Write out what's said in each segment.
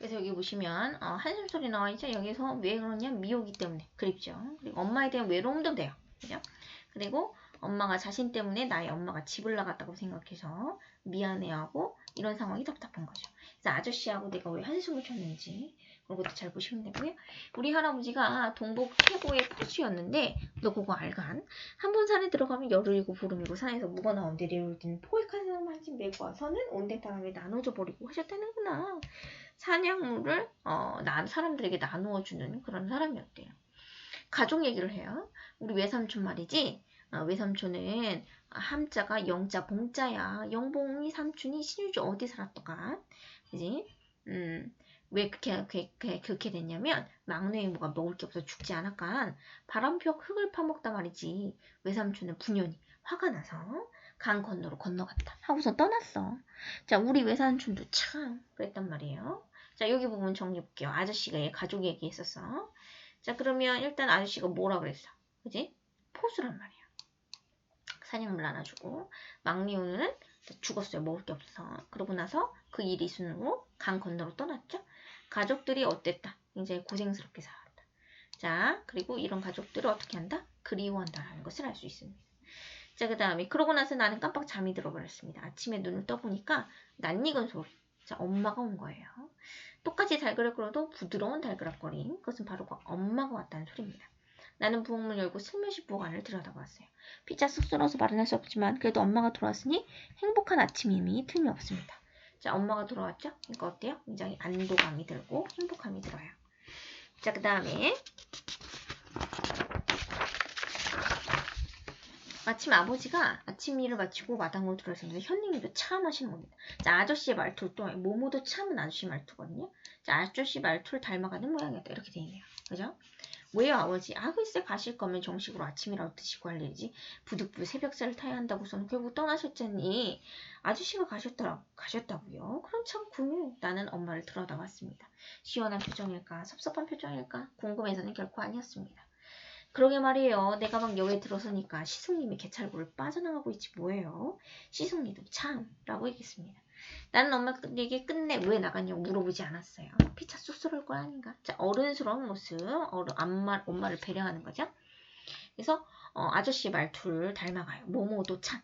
그래서 여기 보시면 어, 한숨 소리 나와 있죠. 여기서 왜 그러냐? 미호기 때문에 그립죠. 그리고 엄마에 대한 외로움도 돼요. 그죠? 그리고 엄마가 자신 때문에 나의 엄마가 집을 나갔다고 생각해서 미안해하고 이런 상황이 답답한 거죠. 그래서 아저씨하고 내가 왜 한숨을 쳤는지 그런 것도 잘 보시면 되고요. 우리 할아버지가 동북 최고의 포수였는데 너 그거 알간? 한 번 산에 들어가면 열흘이고 보름이고 산에서 묵어나온 내려올 때는 포획한 사람 한 집 메고 와서는 온데 땅에 나눠줘 버리고 하셨다는구나. 사냥물을 어, 나, 사람들에게 나누어 주는 그런 사람이었대요. 가족 얘기를 해요. 우리 외삼촌 말이지. 어, 외삼촌은 함자가 영자 봉자야. 영봉이 삼촌이 신유주 어디 살았더가. 그지? 음, 왜 그렇게, 그렇게, 그렇게, 됐냐면 막내 이모가 먹을 게 없어 죽지 않았간 바람펴 흙을 파먹다 말이지. 외삼촌은 분연히 화가 나서 강 건너로 건너갔다. 하고서 떠났어. 자, 우리 외삼촌도 참 그랬단 말이에요. 자, 여기 부분 정리해 볼게요. 아저씨가 얘 가족 얘기했었어. 자, 그러면 일단 아저씨가 뭐라 그랬어? 그지? 포수란 말이야. 사냥물 나눠주고 막리오는 죽었어요. 먹을 게 없어서. 그러고 나서 그 일이 순으로 강 건너로 떠났죠. 가족들이 어땠다? 굉장히 고생스럽게 살았다. 자, 그리고 이런 가족들을 어떻게 한다? 그리워한다라는 것을 알 수 있습니다. 자, 그 다음에 그러고 나서 나는 깜빡 잠이 들어버렸습니다. 아침에 눈을 떠보니까 낯익은 소리. 자, 엄마가 온 거예요. 똑같이 달그락거려도 부드러운 달그락거림. 그것은 바로 그 엄마가 왔다는 소리입니다. 나는 부엌문을 열고 슬며시 부엌 안을 들여다봤어요. 피자 쑥스러워서 말은 할 수 없지만 그래도 엄마가 돌아왔으니 행복한 아침임이 틀림없습니다. 자, 엄마가 돌아왔죠? 이거 어때요? 굉장히 안도감이 들고 행복함이 들어요. 자, 그 다음에 마침 아버지가 아침 일을 마치고 마당으로 들어서면서 현님도 참 하시는 겁니다. 자, 아저씨의 말투를 또 모모도 참은 아저씨 말투거든요. 자, 아저씨 말투를 닮아가는 모양이었다. 이렇게 돼 있네요. 그죠? 왜요 아버지? 아 글쎄 가실 거면 정식으로 아침이라도 드시고 할 일이지 부득부득 새벽새를 타야 한다고서는 결국 떠나셨잖니 아저씨가 가셨더라 가셨다고요? 그럼 참 군요 나는 엄마를 들여다봤습니다 시원한 표정일까 섭섭한 표정일까 궁금해서는 결코 아니었습니다 그러게 말이에요 내가 막 여기에 들어서니까 시숙님이 개찰구를 빠져나가고 있지 뭐예요 시숙님도 참 라고 얘기했습니다 나는 엄마에게 끝내 왜 나갔냐고 물어보지 않았어요. 피차 쑥스러울 거 아닌가? 자, 어른스러운 모습, 어른, 엄마, 엄마를 배려하는 거죠. 그래서 어, 아저씨 말투를 닮아가요. 모모도 참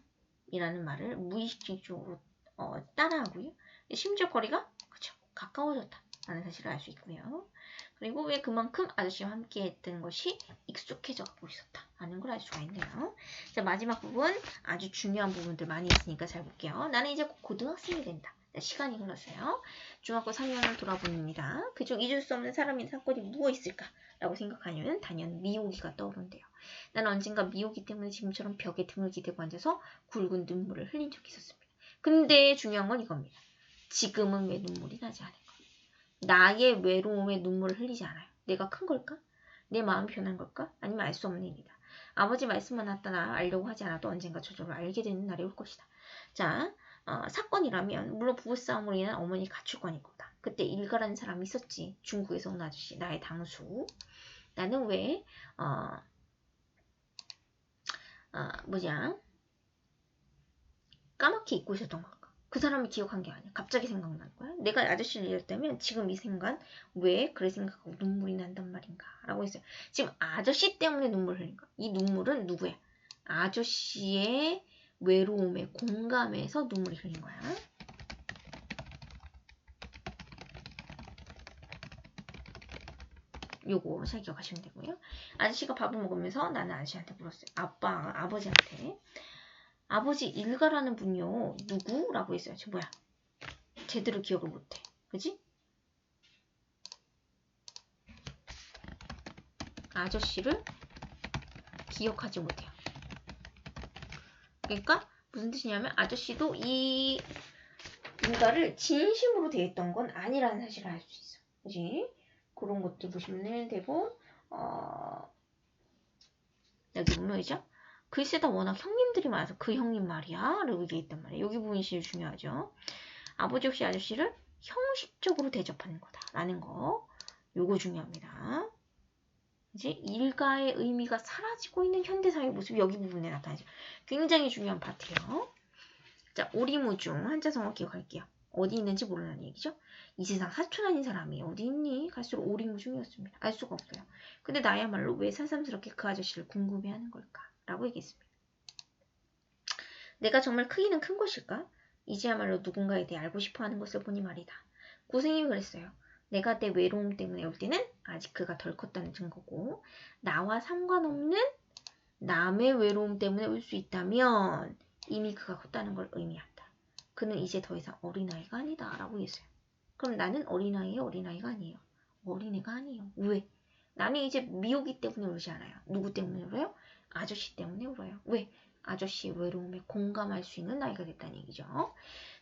이라는 말을 무의식적으로 어, 따라하고요. 심지어 거리가 그쵸 가까워졌다 라는 사실을 알 수 있고요. 그리고 왜 그만큼 아저씨와 함께 했던 것이 익숙해져 가고 있었다라는 걸 알 수가 있네요. 자, 마지막 부분 아주 중요한 부분들 많이 있으니까 잘 볼게요. 나는 이제 고등학생이 된다. 자, 시간이 흘렀어요. 중학교 3년을 돌아봅니다. 그중 잊을 수 없는 사람인 사건이 무엇 있을까? 라고 생각하면 단연 미호기가 떠오른대요. 나는 언젠가 미호기 때문에 지금처럼 벽에 등을 기대고 앉아서 굵은 눈물을 흘린 적이 있었습니다. 근데 중요한 건 이겁니다. 지금은 왜 눈물이 나지 않을까? 나의 외로움에 눈물을 흘리지 않아요. 내가 큰 걸까? 내 마음이 변한 걸까? 아니면 알 수 없는 일이다. 아버지 말씀만 나타나 알려고 하지 않아도 언젠가 저절로 알게 되는 날이 올 것이다. 자, 어, 사건이라면 물론 부부싸움으로 인한 어머니 가출권일 거다. 그때 일가라는 사람이 있었지. 중국에서 온 아저씨, 나의 당수. 나는 왜 어, 어, 뭐냐 까맣게 잊고 있었던 걸까? 그 사람이 기억한 게 아니야. 갑자기 생각난 거야. 내가 아저씨를 잃었다면 지금 이 순간 왜 그래 생각하고 눈물이 난단 말인가? 라고 했어요. 지금 아저씨 때문에 눈물 흘린 거야. 이 눈물은 누구야? 아저씨의 외로움에 공감해서 눈물이 흘린 거야. 요거 잘 기억하시면 되고요. 아저씨가 밥을 먹으면서 나는 아저씨한테 물었어요. 아빠, 아버지한테. 아버지 일가라는 분요 누구라고 했어요. 저 뭐야? 제대로 기억을 못해. 그지? 아저씨를 기억하지 못해요. 그러니까 무슨 뜻이냐면 아저씨도 이 일가를 진심으로 대했던 건 아니라는 사실을 알 수 있어. 그지? 그런 것들 보시면 되고 어, 여기 보면이죠? 글쎄다 워낙 형님들이 많아서 그 형님 말이야? 라고 얘기했단 말이야. 여기 부분이 제일 중요하죠. 아버지 없이 아저씨를 형식적으로 대접하는 거다. 라는 거. 요거 중요합니다. 이제 일가의 의미가 사라지고 있는 현대사회의 모습이 여기 부분에 나타나죠. 굉장히 중요한 파트예요. 자 오리무중 한자성어 기억할게요 어디 있는지 모르는 얘기죠. 이 세상 사촌 아닌 사람이 어디 있니? 갈수록 오리무중이었습니다. 알 수가 없어요. 근데 나야말로 왜 새삼스럽게 그 아저씨를 궁금해하는 걸까? 라고 얘기했습니다. 내가 정말 크기는 큰 것일까? 이제야말로 누군가에 대해 알고 싶어 하는 것을 보니 말이다. 고생이 그랬어요. 내가 내 외로움 때문에 올 때는 아직 그가 덜 컸다는 증거고, 나와 상관없는 남의 외로움 때문에 올 수 있다면 이미 그가 컸다는 걸 의미한다. 그는 이제 더 이상 어린아이가 아니다. 라고 했어요. 그럼 나는 어린아이의 어린아이가 아니에요. 어린애가 아니에요. 왜? 나는 이제 미호기 때문에 울지 않아요. 누구 때문에 울어요? 아저씨 때문에 울어요. 왜? 아저씨 외로움에 공감할 수 있는 나이가 됐다는 얘기죠.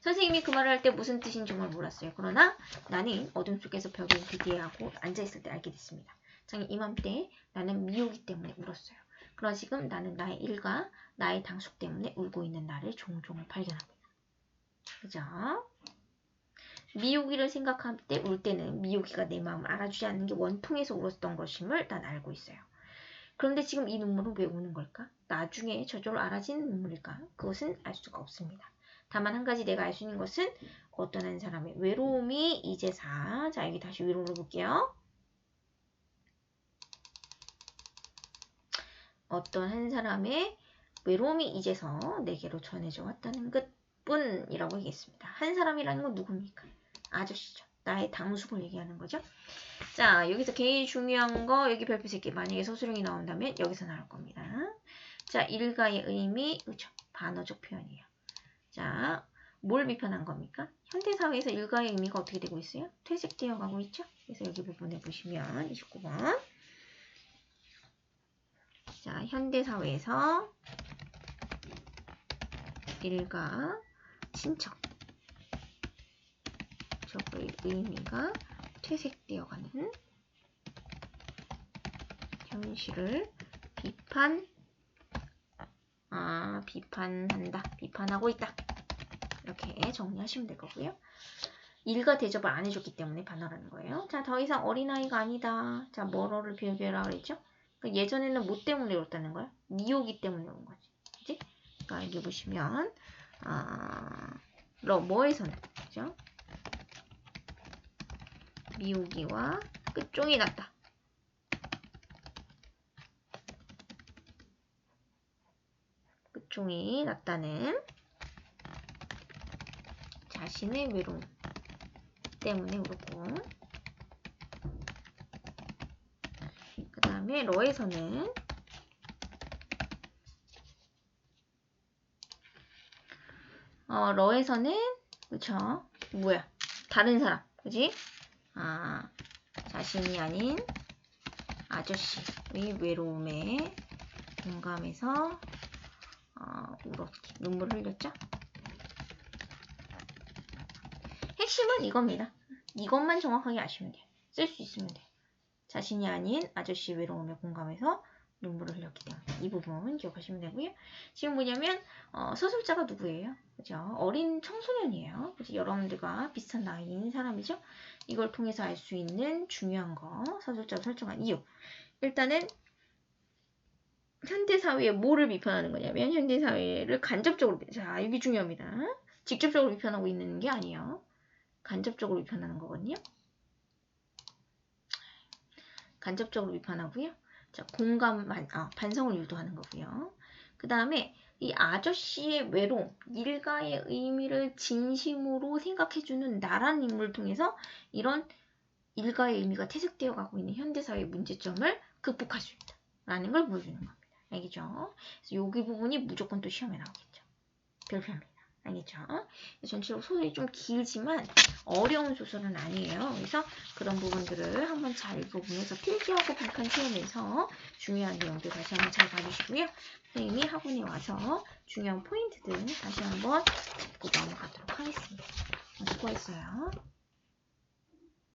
선생님이 그 말을 할 때 무슨 뜻인지 정말 몰랐어요. 그러나 나는 어둠 속에서 벽에 기대하고 앉아있을 때 알게 됐습니다. 장애 이맘때 나는 미호기 때문에 울었어요. 그러나 지금 나는 나의 일과 나의 당숙 때문에 울고 있는 나를 종종 발견합니다. 그죠? 미호기를 생각할 때 울 때는 미호기가 내 마음을 알아주지 않는 게 원통에서 울었던 것임을 난 알고 있어요. 그런데 지금 이 눈물은 왜 우는 걸까? 나중에 저절로 알아지는 눈물일까? 그것은 알 수가 없습니다. 다만 한 가지 내가 알 수 있는 것은 어떤 한 사람의 외로움이 이제사 자 여기 다시 위로 올려볼게요. 어떤 한 사람의 외로움이 이제서 내게로 전해져 왔다는 것 뿐이라고 얘기했습니다. 한 사람이라는 건 누굽니까? 아저씨죠. 나의 당숙을 얘기하는 거죠. 자, 여기서 제일 중요한 거 여기 별표 새끼 만약에 서술형이 나온다면 여기서 나올 겁니다. 자, 일가의 의미, 그렇죠. 반어적 표현이에요. 자, 뭘 비판한 겁니까? 현대사회에서 일가의 의미가 어떻게 되고 있어요? 퇴색되어 가고 있죠? 그래서 여기 부분에 보시면 29번 자, 현대사회에서 일가 친척 적의 의미가 퇴색되어가는 현실을 비판 아 비판한다 비판하고 있다 이렇게 정리하시면 될 거고요. 일가 대접을 안 해줬기 때문에 반어라는 거예요. 자, 더 이상 어린아이가 아니다. 자, 뭐로를 비교해라 그랬죠? 그러니까 예전에는 뭐 때문에 그렇다는 거야? 미호기 때문에 온 거지. 그지? 그러니까 여기 보시면, 아, 러, 뭐에서는, 그죠? 미호기와 끝종이 났다. 끝종이 났다는 자신의 외로움 때문에 울었고 그 다음에 러에서는 어, 러에서는 그쵸 뭐야 다른 사람 그지 아 자신이 아닌 아저씨의 외로움에 공감해서 어, 울었기 눈물 흘렸죠 핵심은 이겁니다. 이것만 정확하게 아시면 돼요. 쓸 수 있으면 돼요. 자신이 아닌 아저씨 외로움에 공감해서 눈물을 흘렸기 때문에 이 부분 기억하시면 되고요. 지금 뭐냐면 어, 서술자가 누구예요? 그죠? 어린 청소년이에요. 그죠? 여러분들과 비슷한 나이인 사람이죠. 이걸 통해서 알 수 있는 중요한 거 서술자로 설정한 이유. 일단은 현대 사회에 뭐를 비판하는 거냐면 현대 사회를 간접적으로 자 이게 중요합니다. 직접적으로 비판하고 있는 게 아니에요. 간접적으로 비판하는 거거든요. 간접적으로 비판하고요. 자, 공감, 아, 반성을 유도하는 거고요. 그 다음에 이 아저씨의 외로움, 일가의 의미를 진심으로 생각해주는 나란 인물을 통해서 이런 일가의 의미가 퇴색되어 가고 있는 현대사회의 문제점을 극복할 수 있다. 라는 걸 보여주는 겁니다. 알겠죠? 그래서 여기 부분이 무조건 또 시험에 나오겠죠. 별표입니다. 알겠죠? 전체적으로 소설이 좀 길지만 어려운 소설은 아니에요. 그래서 그런 부분들을 한번 잘 읽어보면서 필기하고 북한 시험에서 중요한 내용들 다시 한번 잘 봐주시고요. 선생님이 학원에 와서 중요한 포인트들 다시 한번 짚고 넘어가도록 하겠습니다. 수고했어요.